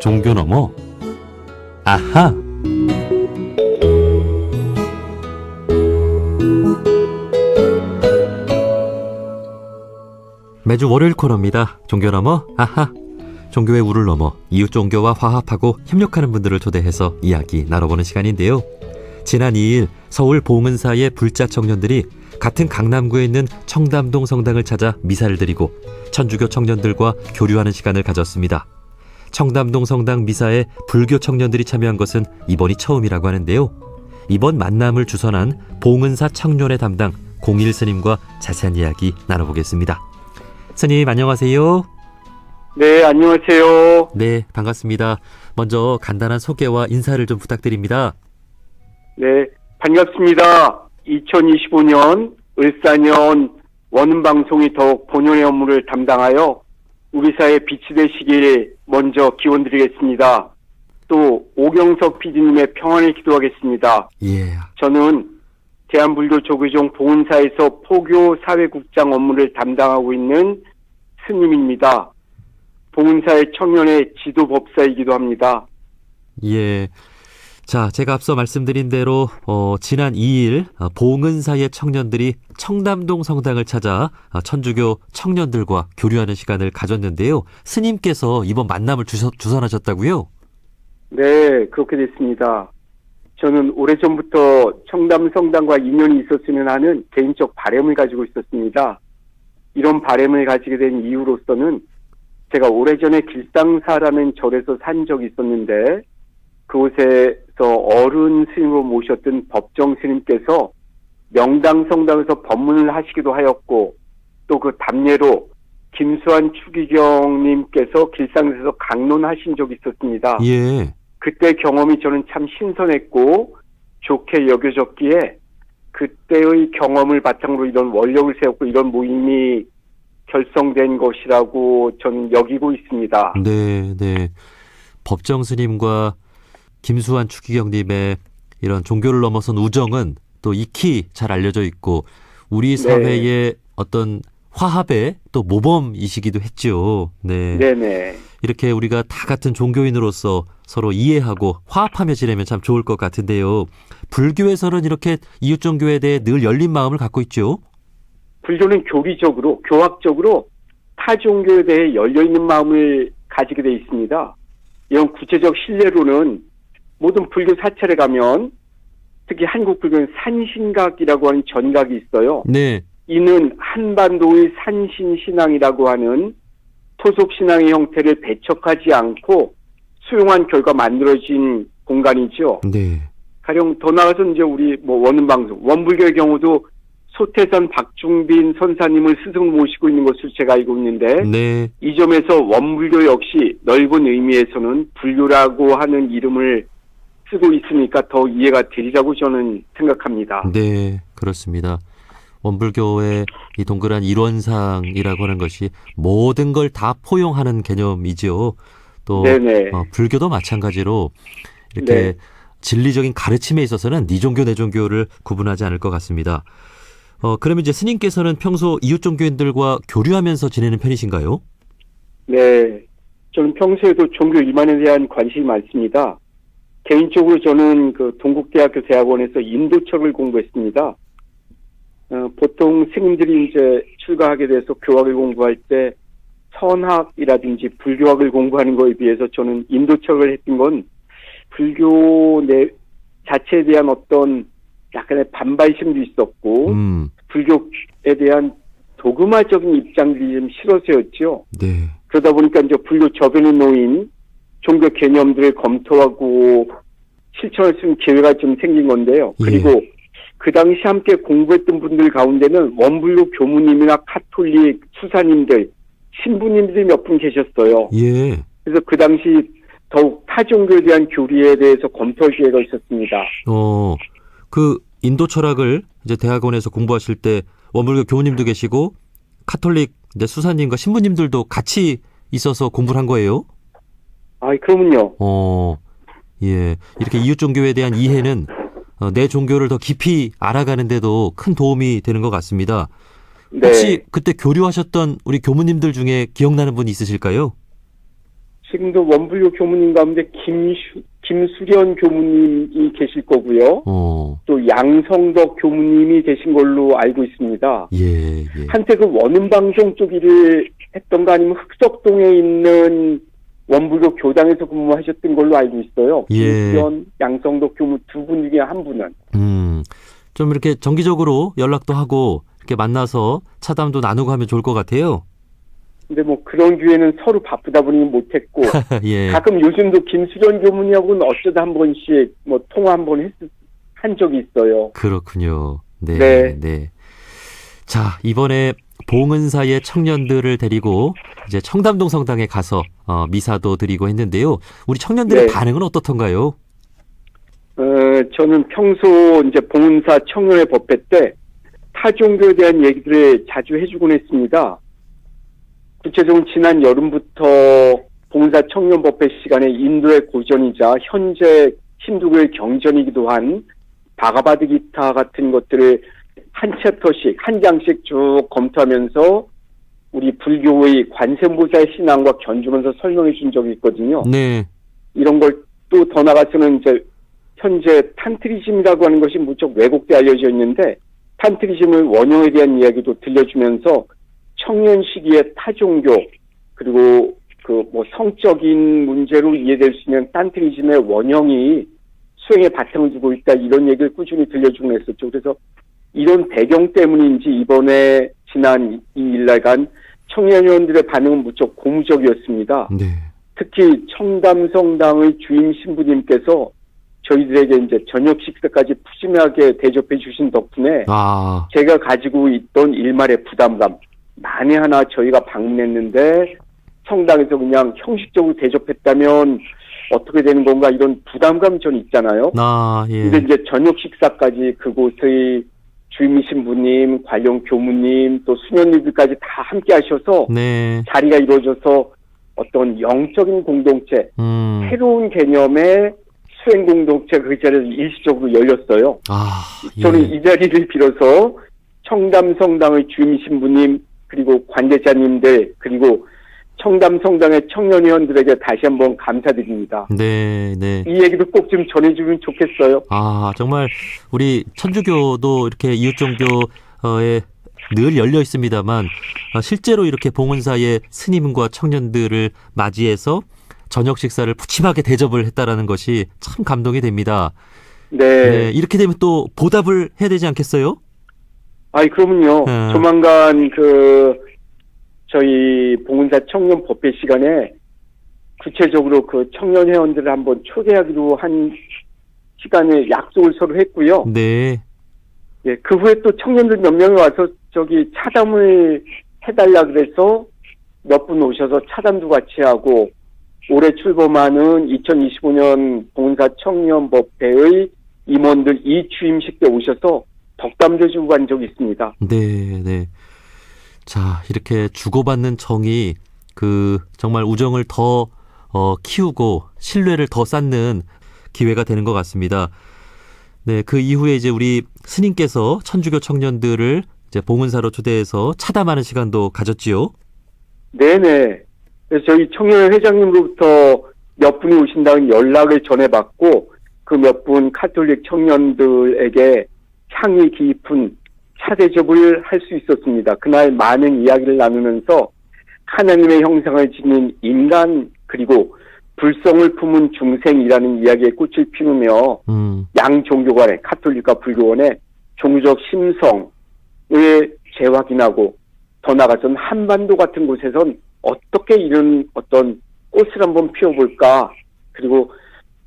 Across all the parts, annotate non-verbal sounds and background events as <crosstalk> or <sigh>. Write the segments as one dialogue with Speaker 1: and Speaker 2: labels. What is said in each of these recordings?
Speaker 1: 종교 넘어 아하 매주 월요일 코너입니다. 종교 넘어 아하 종교의 우를 넘어 이웃 종교와 화합하고 협력하는 분들을 초대해서 이야기 나눠보는 시간인데요. 지난 2일 서울 봉은사의 불자 청년들이 같은 강남구에 있는 청담동 성당을 찾아 미사를 드리고 천주교 청년들과 교류하는 시간을 가졌습니다. 청담동 성당 미사에 불교 청년들이 참여한 것은 이번이 처음이라고 하는데요. 이번 만남을 주선한 봉은사 청년회 담당 공일 스님과 자세한 이야기 나눠보겠습니다. 스님 안녕하세요.
Speaker 2: 네, 안녕하세요.
Speaker 1: 네, 반갑습니다. 먼저 간단한 소개와 인사를 좀 부탁드립니다.
Speaker 2: 네, 반갑습니다. 2025년 을사년 원음방송이 더욱 본연의 업무를 담당하여 우리 사회에 빛이 되시길 먼저 기원드리겠습니다. 또 오경석 PD님의 평안을 기도하겠습니다.
Speaker 1: 예.
Speaker 2: 저는 대한불교조교종 봉은사에서 포교 사회국장 업무를 담당하고 있는 스님입니다. 봉은사의 청년의 지도법사이기도 합니다.
Speaker 1: 예. 자, 제가 앞서 말씀드린 대로 어, 지난 2일 어, 봉은사의 청년들이 청담동 성당을 찾아 어, 천주교 청년들과 교류하는 시간을 가졌는데요. 스님께서 이번 만남을 주서, 주선하셨다고요?
Speaker 2: 네, 그렇게 됐습니다. 저는 오래전부터 청담 성당과 인연이 있었으면 하는 개인적 바램을 가지고 있었습니다. 이런 바램을 가지게 된 이유로서는 제가 오래전에 길상사라는 절에서 산 적이 있었는데 그곳에서 어른 스님으로 모셨던 법정 스님께서 명당 성당에서 법문을 하시기도 하였고 또 그 답례로 김수환 추기경님께서 길상에서 강론하신 적이 있었습니다.
Speaker 1: 예.
Speaker 2: 그때 경험이 저는 참 신선했고 좋게 여겨졌기에 그때의 경험을 바탕으로 이런 원력을 세웠고 이런 모임이 결성된 것이라고 저는 여기고 있습니다.
Speaker 1: 네, 네. 법정 스님과 김수환 추기경님의 이런 종교를 넘어선 우정은 또 익히 잘 알려져 있고 우리 사회의 어떤 화합의 또 모범이시기도 했죠. 네.
Speaker 2: 네네.
Speaker 1: 이렇게 우리가 다 같은 종교인으로서 서로 이해하고 화합하며 지내면 참 좋을 것 같은데요. 불교에서는 이렇게 이웃 종교에 대해 늘 열린 마음을 갖고 있죠.
Speaker 2: 불교는 교리적으로, 교학적으로 타 종교에 대해 열려 있는 마음을 가지게 돼 있습니다. 이런 구체적 신뢰로는 모든 불교 사찰에 가면 특히 한국 불교는 산신각이라고 하는 전각이 있어요.
Speaker 1: 네.
Speaker 2: 이는 한반도의 산신신앙이라고 하는 토속신앙의 형태를 배척하지 않고 수용한 결과 만들어진 공간이죠.
Speaker 1: 네.
Speaker 2: 가령 더 나아가서 이제 우리 뭐 원음방송, 원불교의 경우도 소태선 박중빈 선사님을 스승 모시고 있는 것으로 제가 알고 있는데
Speaker 1: 네.
Speaker 2: 이 점에서 원불교 역시 넓은 의미에서는 불교라고 하는 이름을 쓰고 있으니까 더 이해가 되리라고 저는 생각합니다.
Speaker 1: 네. 그렇습니다. 원불교의 이 동그란 일원상이라고 하는 것이 모든 걸 다 포용하는 개념이지요. 또. 어, 불교도 마찬가지로 이렇게
Speaker 2: 네.
Speaker 1: 진리적인 가르침에 있어서는 네 종교 내 종교를 구분하지 않을 것 같습니다. 어, 그러면 이제 스님께서는 평소 이웃 종교인들과 교류하면서 지내는 편이신가요?
Speaker 2: 네. 저는 평소에도 종교 일만에 대한 관심이 많습니다. 개인적으로 저는 그 동국대학교 대학원에서 인도철을 공부했습니다. 어, 보통 스님들이 이제 출가하게 돼서 교학을 공부할 때 선학이라든지 불교학을 공부하는 거에 비해서 저는 인도철을 했던 건 불교 내 자체에 대한 어떤 약간의 반발심도 있었고
Speaker 1: 음,
Speaker 2: 불교에 대한 도그마적인 입장들이 좀 싫어서였죠.
Speaker 1: 네.
Speaker 2: 그러다 보니까 이제 불교 저변에 놓인 종교 개념들을 검토하고 실천할 수 있는 기회가 좀 생긴 건데요.
Speaker 1: 예.
Speaker 2: 그리고 그 당시 함께 공부했던 분들 가운데는 원불교 교무님이나 카톨릭 수사님들, 신부님들이 몇 분 계셨어요.
Speaker 1: 예.
Speaker 2: 그래서 그 당시 더욱 타 종교에 대한 교리에 대해서 검토할 기회가 있었습니다.
Speaker 1: 어, 그 인도 철학을 이제 대학원에서 공부하실 때 원불교 교우님도 계시고 카톨릭 이제 수사님과 신부님들도 같이 있어서 공부를 한 거예요?
Speaker 2: 아, 그러면요.
Speaker 1: 어, 예. 이렇게 이웃 종교에 대한 이해는 어, 내 종교를 더 깊이 알아가는데도 큰 도움이 되는 것 같습니다.
Speaker 2: 네.
Speaker 1: 혹시 그때 교류하셨던 우리 교무님들 중에 기억나는 분 있으실까요?
Speaker 2: 지금도 원불교 교무님 가운데 김수, 김수련 교무님이 계실 거고요.
Speaker 1: 어,
Speaker 2: 또 양성덕 교무님이 계신 걸로 알고 있습니다.
Speaker 1: 예, 예.
Speaker 2: 한때 그 원음방송 쪽 일을 했던가 아니면 흑석동에 있는 원불교 교당에서 근무하셨던 걸로 알고 있어요.
Speaker 1: 예.
Speaker 2: 김수련, 양성덕 교무 두 분 중에 한 분은.
Speaker 1: 음, 좀 이렇게 정기적으로 연락도 하고 이렇게 만나서 차담도 나누고 하면 좋을 것 같아요.
Speaker 2: 근데 뭐 그런 기회는 서로 바쁘다 보니 못했고 <laughs>
Speaker 1: 예.
Speaker 2: 가끔 요즘도 김수련 교무님하고는 어쩌다 한 번씩 뭐 통화 한 번 했, 한 적이 있어요.
Speaker 1: 그렇군요. 네,
Speaker 2: 네.
Speaker 1: 네. 자, 이번에 봉은사의 청년들을 데리고 이제 청담동 성당에 가서 어, 미사도 드리고 했는데요. 우리 청년들의
Speaker 2: 네.
Speaker 1: 반응은 어떻던가요?
Speaker 2: 어, 저는 평소 이제 봉은사 청년의 법회 때 타종교에 대한 얘기들을 자주 해주곤 했습니다. 구체적으로 지난 여름부터 봉은사 청년 법회 시간에 인도의 고전이자 현재 힌두교의 경전이기도 한 바가바드 기타 같은 것들을 한 챕터씩 한 장씩 쭉 검토하면서 우리 불교의 관세음보살의 신앙과 견주면서 설명해 준 적이 있거든요.
Speaker 1: 네.
Speaker 2: 이런 걸 또 더 나가서는 이제 현재 탄트리즘이라고 하는 것이 무척 왜곡돼 알려져 있는데 탄트리즘의 원형에 대한 이야기도 들려주면서 청년 시기의 타종교 그리고 그 뭐 성적인 문제로 이해될 수 있는 탄트리즘의 원형이 수행에 바탕을 두고 있다 이런 얘기를 꾸준히 들려주곤 했었죠. 그래서 이런 배경 때문인지 이번에 지난 이 일날 간 청년위원들의 반응은 무척 고무적이었습니다.
Speaker 1: 네.
Speaker 2: 특히 청담성당의 주임 신부님께서 저희들에게 이제 저녁 식사까지 푸짐하게 대접해 주신 덕분에
Speaker 1: 아,
Speaker 2: 제가 가지고 있던 일말의 부담감 만에 하나 저희가 방문했는데 성당에서 그냥 형식적으로 대접했다면 어떻게 되는 건가 이런 부담감이 전 있잖아요.
Speaker 1: 나, 예.
Speaker 2: 근데 이제 저녁 식사까지 그곳의 주임 신부님, 관련 교무님, 또 수녀님들까지 다 함께 하셔서
Speaker 1: 네.
Speaker 2: 자리가 이루어져서 어떤 영적인 공동체,
Speaker 1: 음.
Speaker 2: 새로운 개념의 수행 공동체 그 자리에서 일시적으로 열렸어요.
Speaker 1: 아,
Speaker 2: 저는
Speaker 1: 예.
Speaker 2: 이 자리를 빌어서 청담 성당의 주임 신부님 그리고 관계자님들 그리고 청담 성당의 청년위원들에게 다시 한번 감사드립니다.
Speaker 1: 네, 네.
Speaker 2: 이 얘기도 꼭 좀 전해주면 좋겠어요.
Speaker 1: 아, 정말 우리 천주교도 이렇게 이웃 종교에 늘 열려 있습니다만 어, 실제로 이렇게 봉은사의 스님과 청년들을 맞이해서 저녁 식사를 푸짐하게 대접을 했다라는 것이 참 감동이 됩니다.
Speaker 2: 네.
Speaker 1: 네, 이렇게 되면 또 보답을 해야 되지 않겠어요?
Speaker 2: 아이 그러면요.
Speaker 1: 음.
Speaker 2: 조만간 그 저희 봉은사 청년 법회 시간에 구체적으로 그 청년 회원들을 한번 초대하기로 한 시간에 약속을 서로 했고요.
Speaker 1: 네,
Speaker 2: 예, 그 후에 또 청년들 몇 명이 와서 저기 차담을 해달라 그래서 몇 분 오셔서 차담도 같이 하고 올해 출범하는 2025년 봉사 청년법회의 임원들 이 취임식 때 오셔서 덕담도 주고 간 적이 있습니다.
Speaker 1: 네, 네. 자, 이렇게 주고받는 정이 그 정말 우정을 더 어, 키우고 신뢰를 더 쌓는 기회가 되는 것 같습니다. 네, 그 이후에 이제 우리 스님께서 천주교 청년들을 이제 봉은사로 초대해서 차담하는 시간도 가졌지요.
Speaker 2: 네네. 저희 청년 회장님으로부터 몇 분이 오신다는 연락을 전해받고 그 몇 분 카톨릭 청년들에게 향이 깊은 차 대접을 할 수 있었습니다. 그날 많은 이야기를 나누면서 하나님의 형상을 지닌 인간 그리고 불성을 품은 중생이라는 이야기에 꽃을 피우며
Speaker 1: 음,
Speaker 2: 양 종교 간의 카톨릭과 불교 간의 종교적 심성을 재확인하고 더 나아가서는 한반도 같은 곳에선 어떻게 이런 어떤 꽃을 한번 피워볼까 그리고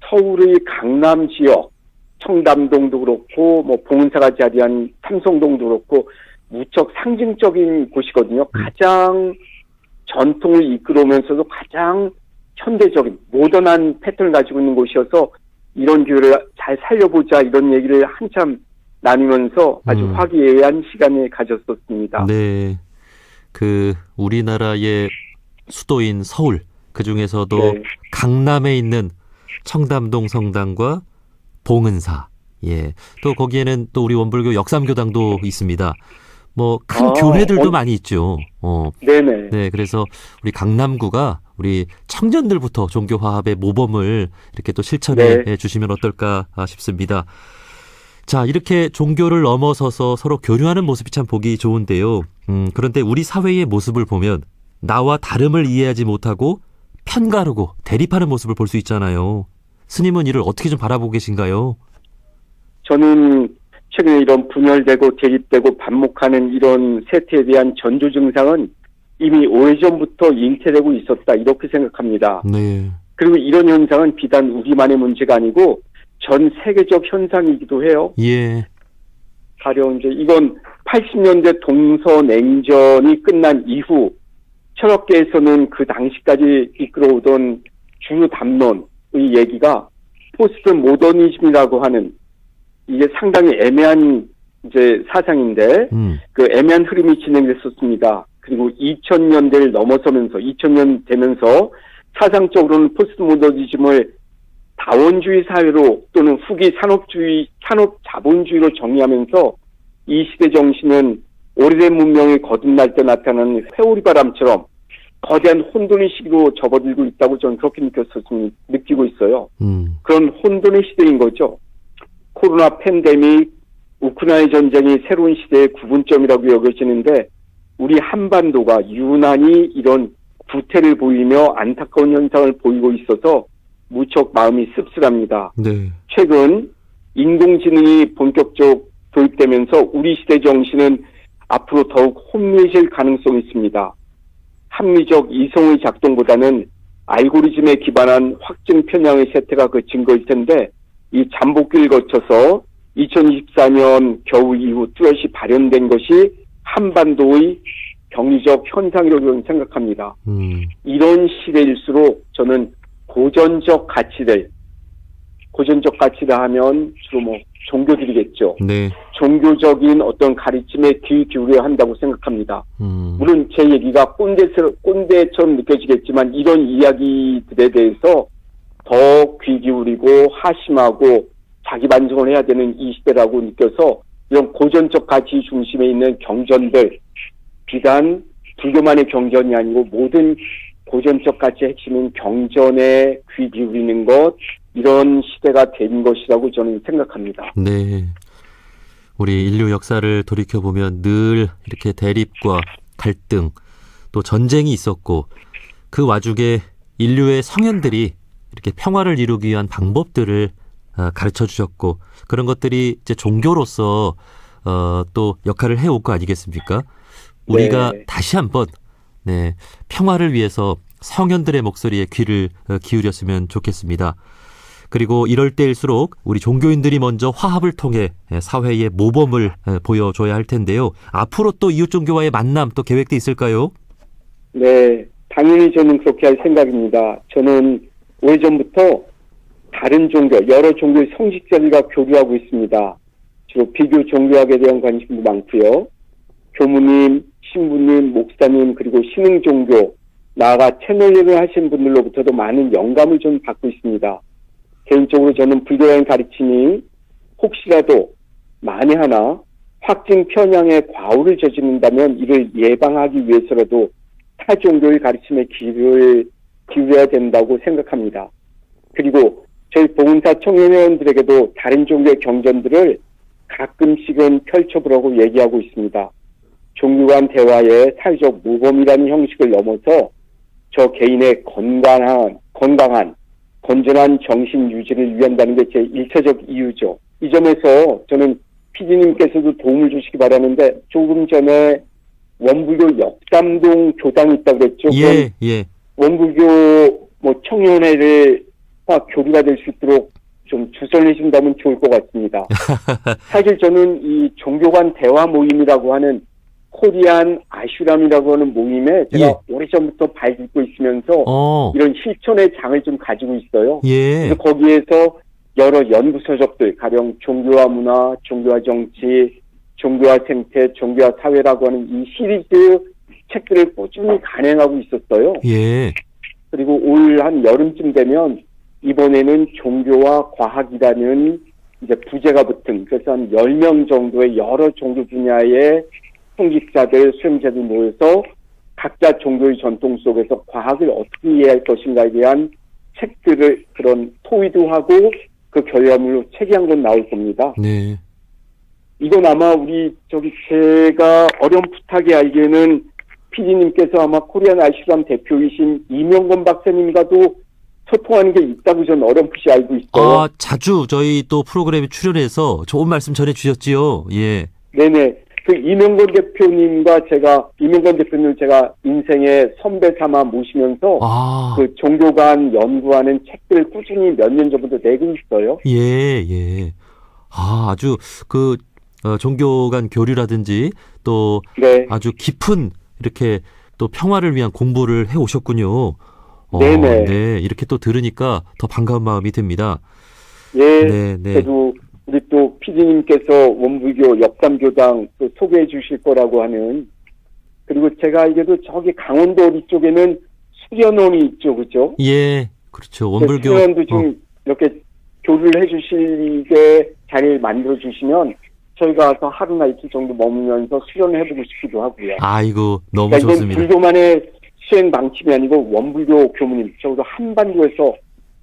Speaker 2: 서울의 강남 지역 청담동도 그렇고 뭐 봉은사가 자리한 삼성동도 그렇고 무척 상징적인 곳이거든요. 가장 전통을 이끌어오면서도 가장 현대적인 모던한 패턴을 가지고 있는 곳이어서 이런 기회를 잘 살려보자 이런 얘기를 한참 나누면서 아주
Speaker 1: 음.
Speaker 2: 화기애애한 시간을 가졌었습니다.
Speaker 1: 네. 그 우리나라의 수도인 서울 그 중에서도
Speaker 2: 네.
Speaker 1: 강남에 있는 청담동 성당과 봉은사. 예. 또 거기에는 또 우리 원불교 역삼교당도 있습니다. 뭐큰
Speaker 2: 아,
Speaker 1: 교회들도
Speaker 2: 어-
Speaker 1: 많이 있죠. 어.
Speaker 2: 네네.
Speaker 1: 네, 그래서 우리 강남구가 우리 청년들부터 종교 화합의 모범을 이렇게 또 실천해
Speaker 2: 네.
Speaker 1: 주시면 어떨까 싶습니다. 자, 이렇게 종교를 넘어서서 서로 교류하는 모습이 참 보기 좋은데요. 음, 그런데 우리 사회의 모습을 보면 나와 다름을 이해하지 못하고 편가르고 대립하는 모습을 볼 수 있잖아요. 스님은 이를 어떻게 좀 바라보고 계신가요?
Speaker 2: 저는 최근에 이런 분열되고 대립되고 반목하는 이런 세태에 대한 전조 증상은 이미 오래전부터 잉태되고 있었다 이렇게 생각합니다.
Speaker 1: 네.
Speaker 2: 그리고 이런 현상은 비단 우리만의 문제가 아니고 전 세계적 현상이기도 해요.
Speaker 1: 예.
Speaker 2: 가령 이제 이건 80년대 동서냉전이 끝난 이후 철학계에서는 그 당시까지 이끌어오던 주요 담론의 얘기가 포스트 모더니즘이라고 하는 이게 상당히 애매한 이제 사상인데
Speaker 1: 음.
Speaker 2: 그 애매한 흐름이 진행됐었습니다. 그리고 2000년대를 넘어서면서 2000년 되면서 사상적으로는 포스트 모더니즘을 다원주의 사회로 또는 후기 산업주의 산업 자본주의로 정의하면서 이 시대 정신은 오래된 문명이 거듭날 때 나타나는 회오리 바람처럼 거대한 혼돈의 시기로 접어들고 있다고 저는 그렇게 느꼈었습니다. 느끼고 있어요.
Speaker 1: 음.
Speaker 2: 그런 혼돈의 시대인 거죠. 코로나 팬데믹, 우크라이나 전쟁이 새로운 시대의 구분점이라고 여겨지는데 우리 한반도가 유난히 이런 구태를 보이며 안타까운 현상을 보이고 있어서 무척 마음이 씁쓸합니다.
Speaker 1: 네.
Speaker 2: 최근 인공지능이 본격적 도입되면서 우리 시대 정신은 앞으로 더욱 혼미해질 가능성이 있습니다. 합리적 이성의 작동보다는 알고리즘에 기반한 확증 편향의 세태가 그 증거일 텐데 이 잠복기를 거쳐서 2024년 겨울 이후 뚜렷이 발현된 것이 한반도의 경리적 현상이라고 저는 생각합니다.
Speaker 1: 음.
Speaker 2: 이런 시대일수록 저는 고전적 가치들, 고전적 가치라 하면 주로 뭐 종교들이겠죠.
Speaker 1: 네.
Speaker 2: 종교적인 어떤 가르침에 귀 기울여야 한다고 생각합니다.
Speaker 1: 음.
Speaker 2: 물론 제 얘기가 꼰대스, 꼰대처럼 느껴지겠지만 이런 이야기들에 대해서 더 귀 기울이고 하심하고 자기 반성을 해야 되는 이 시대라고 느껴서 이런 고전적 가치 중심에 있는 경전들 비단 불교만의 경전이 아니고 모든 고전적 가치의 핵심인 경전에 귀 기울이는 것 이런 시대가 된 것이라고 저는 생각합니다.
Speaker 1: 네. 우리 인류 역사를 돌이켜 보면 늘 이렇게 대립과 갈등 또 전쟁이 있었고 그 와중에 인류의 성현들이 이렇게 평화를 이루기 위한 방법들을 어, 가르쳐 주셨고 그런 것들이 이제 종교로서 어, 또 역할을 해올 거 아니겠습니까? 우리가
Speaker 2: 네.
Speaker 1: 다시 한번 네, 평화를 위해서 성현들의 목소리에 귀를 어, 기울였으면 좋겠습니다. 그리고 이럴 때일수록 우리 종교인들이 먼저 화합을 통해 예, 사회의 모범을 예, 보여줘야 할 텐데요. 앞으로 또 이웃 종교와의 만남 또 계획도 있을까요?
Speaker 2: 네, 당연히 저는 그렇게 할 생각입니다. 저는 오래전부터 다른 종교, 여러 종교의 성직자들과 교류하고 있습니다. 주로 비교 종교학에 대한 관심도 많고요. 교무님, 신부님, 목사님, 그리고 신흥 종교, 나아가 채널링을 하신 분들로부터도 많은 영감을 좀 받고 있습니다. 개인적으로 저는 불교라는 가르침이 혹시라도 만에 하나 확증 편향의 과오를 저지른다면 이를 예방하기 위해서라도 타 종교의 가르침에 귀를 기울여야 된다고 생각합니다. 그리고 저희 보훈사 청년회원들에게도 다른 종교의 경전들을 가끔씩은 펼쳐보라고 얘기하고 있습니다. 종교 간 대화의 사회적 모범이라는 형식을 넘어서 저 개인의 건강한, 건강한, 건전한 정신 유지를 위한다는 게 제 일차적 이유죠. 이 점에서 저는 피디님께서도 도움을 주시기 바라는데 조금 전에 원불교 역삼동 교당이 있다고 그랬죠.
Speaker 1: 예, 예.
Speaker 2: 원불교 뭐 청년회를과 교류가 될 수 있도록 좀 주선해 준다면 좋을 것 같습니다. <laughs> 사실 저는 이 종교 간 대화 모임이라고 하는 코리안 아슈람이라고 하는 모임에 제가
Speaker 1: 예.
Speaker 2: 오래전부터 발딛고 있으면서
Speaker 1: 어,
Speaker 2: 이런 실천의 장을 좀 가지고 있어요.
Speaker 1: 예.
Speaker 2: 그래서 거기에서 여러 연구 서적들, 가령 종교와 문화, 종교와 정치, 종교와 생태, 종교와 사회라고 하는 이 시리즈 책들을 꾸준히 간행하고 있었어요.
Speaker 1: 예.
Speaker 2: 그리고 올 한 여름쯤 되면 이번에는 종교와 과학이라는 이제 부제가 붙은 그래서 한 10명 정도의 여러 종교 분야의 성직자들, 수행자들 모여서 각자 종교의 전통 속에서 과학을 어떻게 이해할 것인가에 대한 책들을 그런 토의도 하고 그 결과물로 책이 한 권 나올 겁니다.
Speaker 1: 네.
Speaker 2: 이건 아마 우리 저기 제가 어렴풋하게 알기에는 PD님께서 아마 코리안 아시람 대표이신 이명건 박사님과도 소통하는 게 있다고 저는 어렴풋이 알고 있어요.
Speaker 1: 아, 자주 저희 또 프로그램에 출연해서 좋은 말씀 전해 주셨지요. 예.
Speaker 2: 네네. 그 이명건 대표님과 제가 이명건 대표님을 제가 인생의 선배 삼아 모시면서
Speaker 1: 아.
Speaker 2: 그 종교 간 연구하는 책들을 꾸준히 몇 년 전부터 내고 있어요.
Speaker 1: 예, 예. 아, 아주 그 어, 종교 간 교류라든지 또
Speaker 2: 네.
Speaker 1: 아주 깊은 이렇게 또 평화를 위한 공부를 해 오셨군요. 어,
Speaker 2: 네네.
Speaker 1: 네, 이렇게 또 들으니까 더 반가운 마음이 듭니다.
Speaker 2: 예.
Speaker 1: 네, 네.
Speaker 2: 그래도 우리 또 PD님께서 원불교 역삼교당 또 소개해 주실 거라고 하는 그리고 제가 알기에도 저기 강원도 어디 쪽에는 수련원이 있죠, 그죠?
Speaker 1: 예, 그렇죠. 원불교.
Speaker 2: 수련원도 좀
Speaker 1: 어,
Speaker 2: 이렇게 교류를 해 주시게 자리를 만들어 주시면 저희가 가서 하루나 이틀 정도 머물면서 수련을 해보고 싶기도 하고요.
Speaker 1: 아이고, 너무
Speaker 2: 그러니까 이건
Speaker 1: 좋습니다.
Speaker 2: 불교만의 수행 방침이 아니고 원불교 교무님, 적어도 한반도에서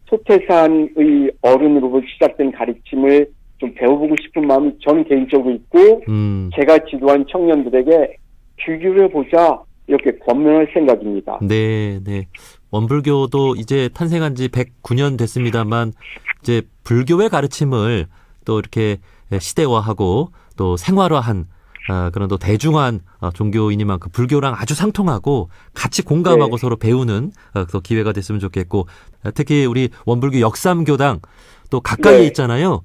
Speaker 2: 소태산의 어른으로부터 시작된 가르침을 좀 배워보고 싶은 마음이 저는 개인적으로 있고
Speaker 1: 음,
Speaker 2: 제가 지도한 청년들에게 규율을 보자 이렇게 권면할 생각입니다.
Speaker 1: 네, 네. 원불교도 이제 탄생한 지 109년 됐습니다만 이제 불교의 가르침을 또 이렇게 시대화하고 또 생활화한 아, 그런 또 대중한 어, 종교인이만큼 불교랑 아주 상통하고 같이 공감하고
Speaker 2: 네.
Speaker 1: 서로 배우는 어, 또 기회가 됐으면 좋겠고 어, 특히 우리 원불교 역삼교당 또 가까이에
Speaker 2: 네.
Speaker 1: 있잖아요.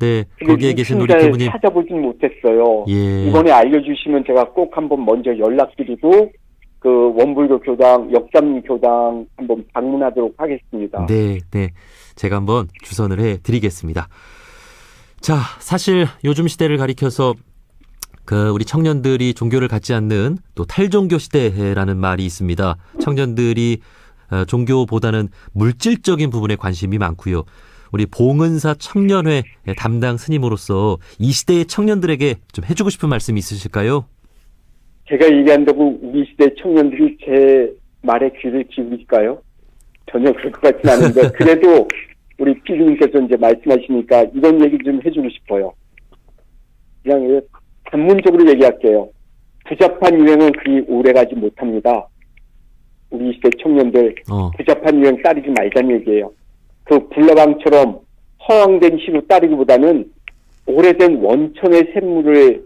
Speaker 1: 네, 거기에 계신 우리
Speaker 2: 잘
Speaker 1: 교무님.
Speaker 2: 찾아보진 못했어요.
Speaker 1: 예.
Speaker 2: 이번에 알려주시면 제가 꼭 한번 먼저 연락드리고 그 원불교 교당, 역삼 교당 한번 방문하도록 하겠습니다.
Speaker 1: 네, 네. 제가 한번 주선을 해 드리겠습니다. 자, 사실 요즘 시대를 가리켜서 그 우리 청년들이 종교를 갖지 않는 또 탈종교 시대라는 말이 있습니다. 청년들이 어, 종교보다는 물질적인 부분에 관심이 많고요. 우리 봉은사 청년회 담당 스님으로서 이 시대의 청년들에게 좀 해주고 싶은 말씀이 있으실까요?
Speaker 2: 제가 얘기한다고 우리 시대 청년들이 제 말에 귀를 기울일까요? 전혀 그럴 것 같진 않은데 <laughs> 그래도 우리 피디님께서 이제 말씀하시니까 이런 얘기 좀 해주고 싶어요. 그냥 단문적으로 얘기할게요. 부잡한 유행은 그리 오래가지 못합니다. 우리 시대 청년들
Speaker 1: 어,
Speaker 2: 부잡한 유행 따르지 말자는 얘기예요. 그 불나방처럼 허황된 시로 따르기보다는 오래된 원천의 샘물을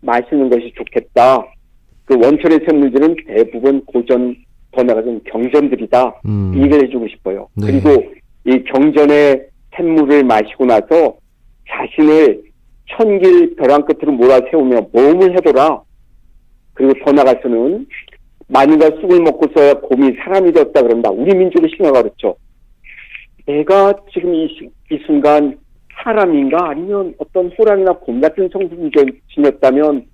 Speaker 2: 마시는 것이 좋겠다. 그 원천의 샘물들은 대부분 고전 더 나가서는 경전들이다.
Speaker 1: 음,
Speaker 2: 이 얘기를 해주고 싶어요.
Speaker 1: 네.
Speaker 2: 그리고 이 경전의 샘물을 마시고 나서 자신을 천길 벼랑 끝으로 몰아세우며 모험을 해보라. 그리고 더 나가서는 마늘과 쑥을 먹고서야 곰이 사람이 되었다 그런다. 우리 민족의 신화가 그렇죠. 내가 지금 이, 시- 이 순간 사람인가 아니면 어떤 호랑이나 곰 같은 성품이 지녔다면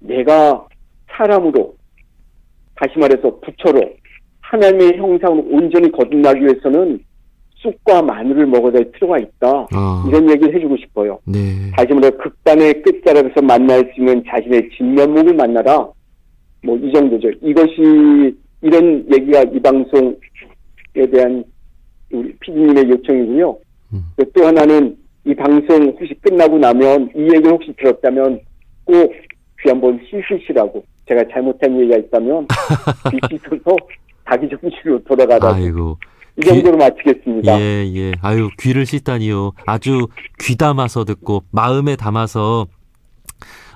Speaker 2: 내가 사람으로 다시 말해서 부처로 하나님의 형상으로 온전히 거듭나기 위해서는 쑥과 마늘을 먹어야 될 필요가 있다.
Speaker 1: 아,
Speaker 2: 이런 얘기를 해주고 싶어요.
Speaker 1: 네,
Speaker 2: 다시 말해 극단의 끝자락에서 만날 수 있는 자신의 진면목을 만나라. 뭐 이 정도죠. 이것이 이런 얘기가 이 방송에 대한 우리 피디님의 요청이고요.
Speaker 1: 음.
Speaker 2: 또 하나는 이 방송 혹시 끝나고 나면 이 얘기 혹시 들었다면 꼭 귀 한번 씻으시라고 제가 잘못한 얘기가 있다면 <laughs> 귀 씻어서 자기 정신으로 돌아가라고
Speaker 1: 아이고.
Speaker 2: 이 정도로 마치겠습니다.
Speaker 1: 예, 예. 아유, 귀를 씻다니요. 아주 귀 담아서 듣고 마음에 담아서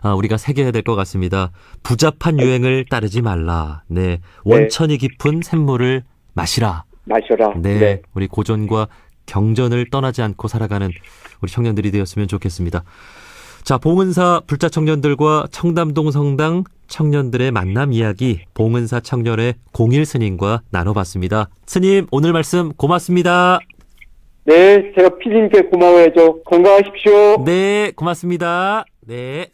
Speaker 1: 아, 우리가 새겨야 될 것 같습니다. 부잡한 유행을 따르지 말라. 네. 원천이 깊은 샘물을 마시라.
Speaker 2: 마셔라.
Speaker 1: 네. 우리 고전과 경전을 떠나지 않고 살아가는 우리 청년들이 되었으면 좋겠습니다. 자, 봉은사 불자 청년들과 청담동 성당 청년들의 만남 이야기 봉은사 청년의 공일 스님과 나눠봤습니다. 스님, 오늘 말씀 고맙습니다.
Speaker 2: 네, 제가 피디님께 고마워해줘. 건강하십시오.
Speaker 1: 네, 고맙습니다. 네.